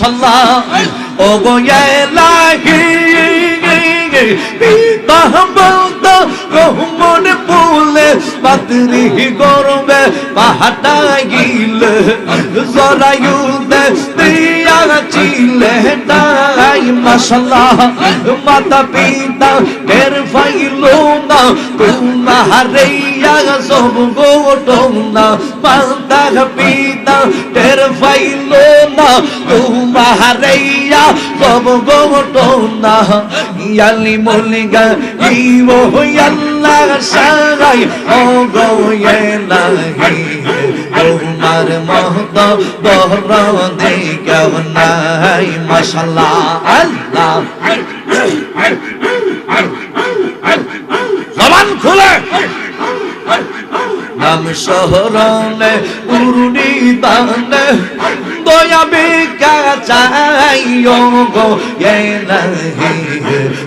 ও গো এলাহি তাহবত রহমন বলে পাতরি গরমে পাহাটা গিলে জরায়ু দে দিয়া চিলে তাই মাশাল্লাহ মাতা পিতা টের ফাইলো না তোমারে সব গোটম না মাতা পিতা টের ফাইলো না তোমারে সব গোটম না ইয়ালি মুলগা ইবো আল্লাহ সারাই ও গো ইলাহি তোমার মহত বহর দে কেউ নাই মাশাল্লাহ আল্লাহ জবান খুলে নাম শহরনে উরুনি দানে দয়া বিকা চাই গো এলাহি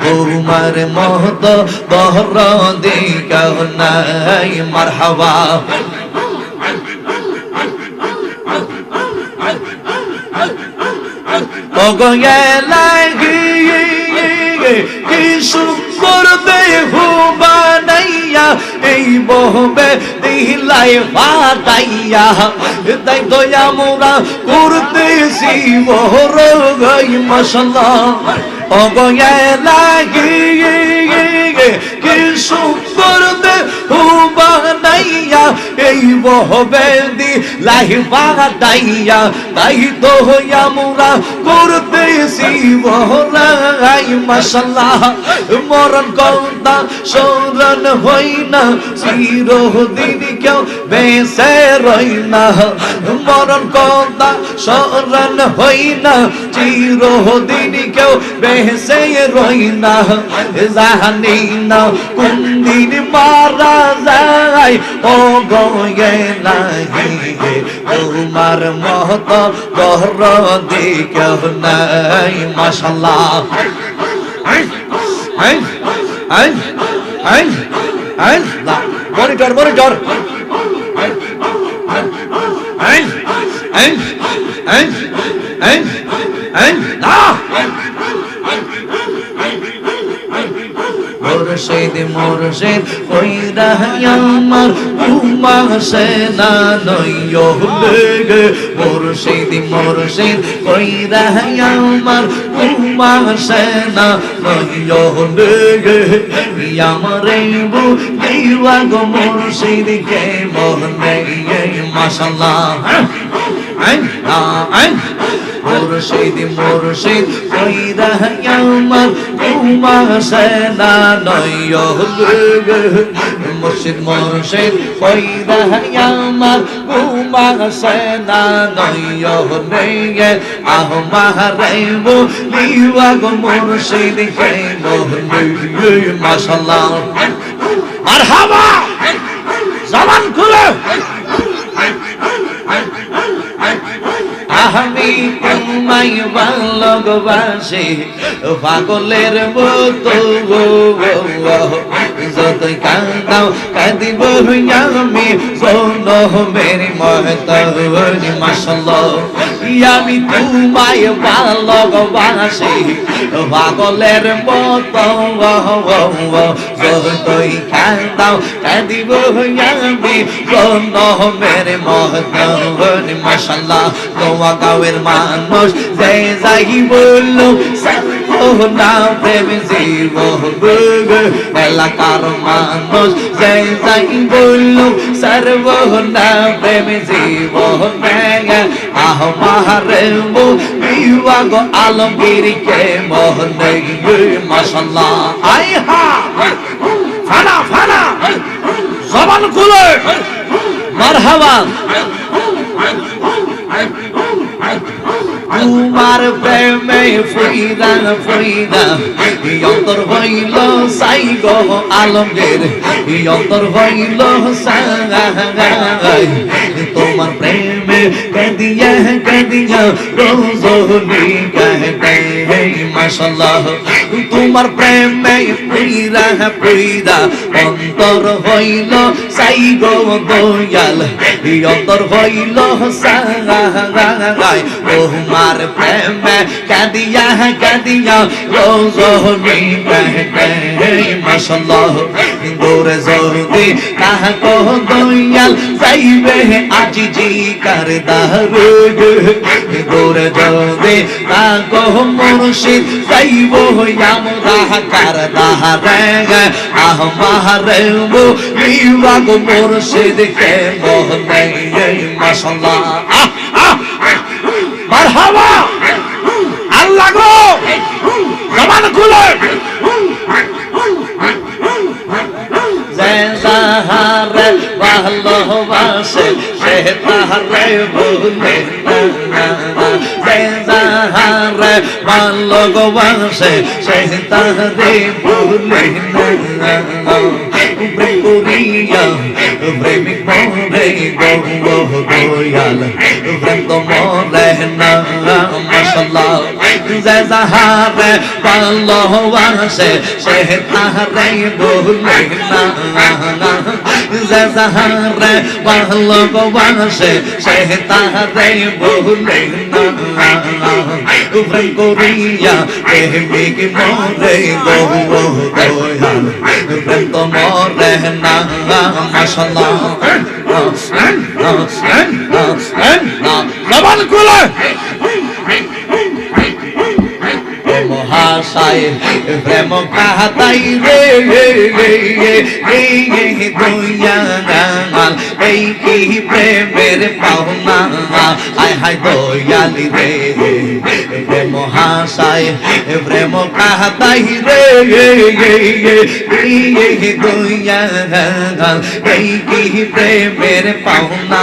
তোমার মহত বহর দিকা নাই মারহাবা কি সুন্দর দেহ বানাইয়া এই বহবে দিলাই ফাটাইয়া তাই দয়া মোরা করতেছি বহর গই মশলা অগয়া লাগি কি সুন্দর দেহ বানাইয়া এই বহবে দিলাই দাইয়া, তাই তো আমরা করতেছি বহরাই মশলা মরণ কন্দা সরণ হই না চিরদিন কেউ বেসে রই না মরণ কন্তা সরণ হই না চিরদিন কেউ বেসে রই না জানি না কোন দিন মারা যায়? ও গয়ে নাহি তোমার মহত বহর দিক নাই, মাশাল্লাহ। Monitor monitor. মুর্শিদ মুর্শিদ ওই রাহায়ামার উমা সেনা নয়ো লেগে মুর্শিদ মুর্শিদ ওই রাহায়ামার উমা সেনা নয়ো লেগে আমারে বু দিওয়া গো মুর্শিদ কে মোহনে আইন মুর্শিদ মুর্শিদ কইরা আমার উমা সেনা নয় মুর্শিদ মুর্শিদ কইরা আমার উমা সেনা নয় আহ, মাহারাইব লিওয়া গো মুর্শিদ কে মোহনে মাশাল্লাহ মারহাবা! জবান খুলে! আমি তোমায় ভালোবাসি পাগলের মতো যতই কান্দাও কাঁদিব আমি শোন মেরি মহত মাসাল আমি তোমায় ভালোবাসি পাগলের মতো যতই কান্দাও কাঁদিব আমি শোন মেরি মহত মাসাল্লাহ নোয়া গাঁয়ের মানুষ যে যাই বলল না প্রেম জীব এলাকার মানুষ যে যাই বলল সর্ব না প্রেম জীব আহ মারে বিবাগ আলমগীর কে মোহন মাসাল্লাহ আই হা! ফানা ফানা! জবান খুলে! মারহাবা! তোমার প্রেমে ফরিদা ফরিদা অন্তর হইল সাই গো আলমের। অন্তর হইল সাই। তোমার প্রেমে কেদিয়া কেদিয়া রোজ মাশাল্লাহ, তোমার প্রেমে পুইরা পুইরা অন্তর হইল সাই গো দয়াল। অন্তর হইল সাই। ও তোমার প্রেমে কাঁদিয়া কাঁদিয়া রোজনি মশাল্লাহ দৌড়ে জরুরি তাহা কহ দয়াল যাইবে আজি জি কার দারু দৌড়ে জরুরি তা কহ মুর্শিদ যাইব হইয়াম দাহ কার দাহ রেগ আহ মাহারে বো নিবাগ মুর্শিদ কে মোহ নেই মশাল্লাহ আহ। মারহাবা! আল্লাহ গো! জবান খুলে! তাহারে ভালোবাসে, সে তাহারে ভুলে যে তাহারে ভালোবাসে, সে তাহারে ভুলে না। প্রেমিক মরে গো দয়াল প্রেম তো মরে না মশাল্লাহ যে যাহারে ভালোবাসে সে তাহারে ভুলে না যে যাহারে ভালোবাসে সে তাহারে ভুলে না প্রেম করিয়া প্রেমিক মরে গো দয়াল প্রেম না মশাল্লাহ জবান খুলে। মহাশয় প্রেম কাহাতাই রে দুয়াল এই কি প্রেমের পাওনা আয় হায় দয়ালি রে প্রেম মহাশয় প্রেম কাহাতাই রে দুয়াল এই কি প্রেমের পাওনা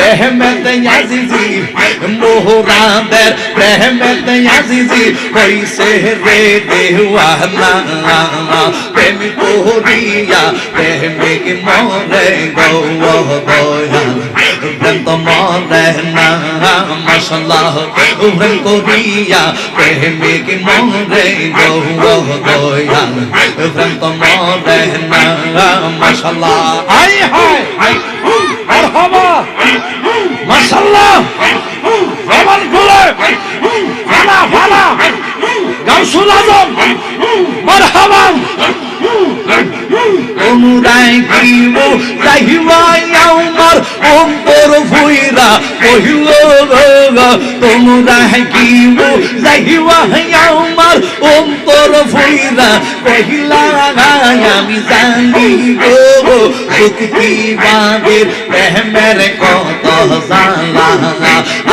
প্রেমের আজিজি মোহরাদের প্রেমের আজিজি হইছে রে দেওয়ানা প্রেম করিয়া প্রেমিক মরে গো দয়াল প্রেম তো মরে না মশাল্লাহ প্রেম করিয়া প্রেমিক মরে গো দয়াল প্রেম তো মরে না মশাল্লাহ আই হায় মারহাবা মাশাআল্লাহ জবান খুলে ফালা ফালা গাউসুল আজম মারহাবা। অনুরাই কিব চাহিবাই আমার অন্তর ফুইরা কহিল তোমরা কিব চাহিবাই আমার অন্তর ফুইরা কহিলা আমি জানি গো সুক্তি বাদের প্রেমের কত জালা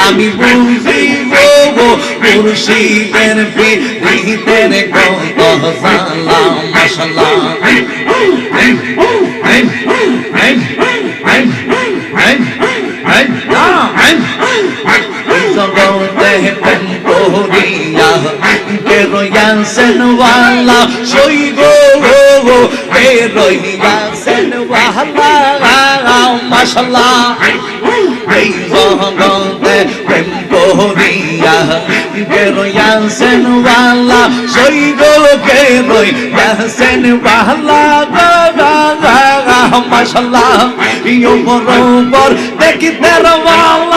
আমি বুঝি গো মুর্শিদের পিতের কত জালা মাশাল্লাহ জগতে প্রেম করিয়া কে রয়াসেন ওয়ালা সই গো কে রয়াসেন ওয়ালা মাশাল্লাহ এই জগতে প্রেম করিয়া কে রয়াসেন ওয়ালা? সই গো কে রয়াসেন ওয়ালা। গা গা গা মাশাল্লাহ ইয়ো বরবর দেখি তেরওয়ালা ভিতর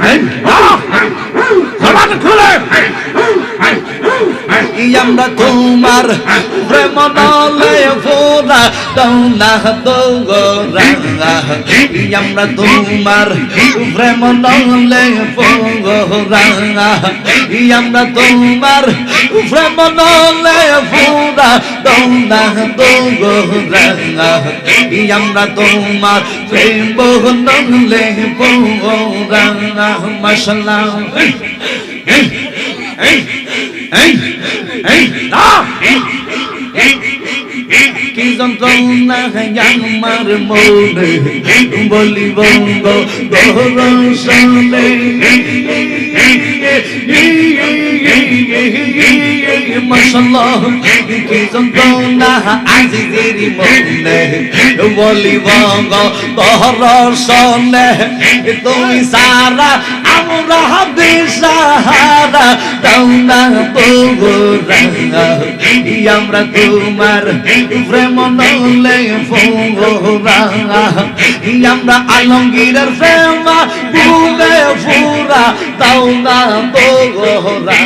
আমরা তোমার প্রেম নলে ফোরা দাও না গোরা আমরা তোমার প্রেম নলে ফোরা আমরা তোমার প্রেম নলে ফোরা দাও না গোরা আমরা তোমার প্রেম নলে ফোরা মশলা এই এই এই এই না কি যন্ত্রণা আমার মনে বলিব গো দর্শনে মশলা কি যন্ত্রণা আজিদের মনে বলিব গো দর্শনে তুমি সারা আমরা দিশাহারা দাও না তোরা আমরা তোমার প্রেম নলে ফোরা আমরা আলমগীরের প্রেম বুলে ফুরা দাও না তোরা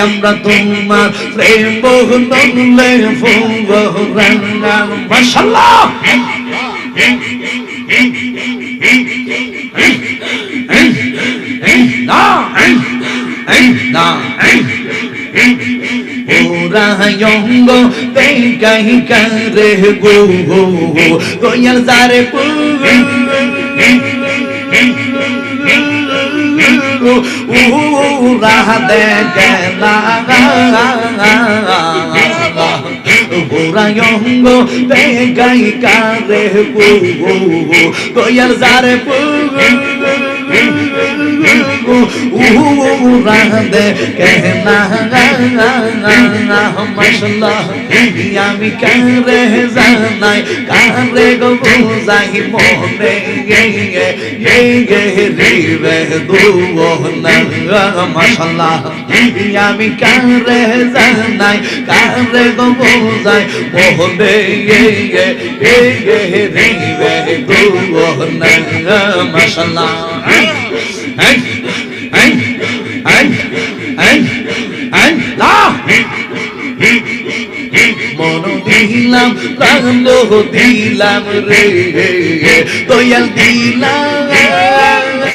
আমরা তোমার প্রেম নলে ফোরা মাশাআল্লাহ! না না ওরা অঙ্গ কাই করে গো গোয়াল সারে ওরা দেখে না ওরা অঙ্গ কাই করে গো গোয়াল সারে মশলা আমি কারে জানাই কারে গো বুঝাই মনে গে গে গে গে রিবে দুবনা মশলা আমি কারে জানাই কারে গো বুঝাই মনে গে গে মন দিলাম প্রাণ দিলাম রে দয়াল দিলাম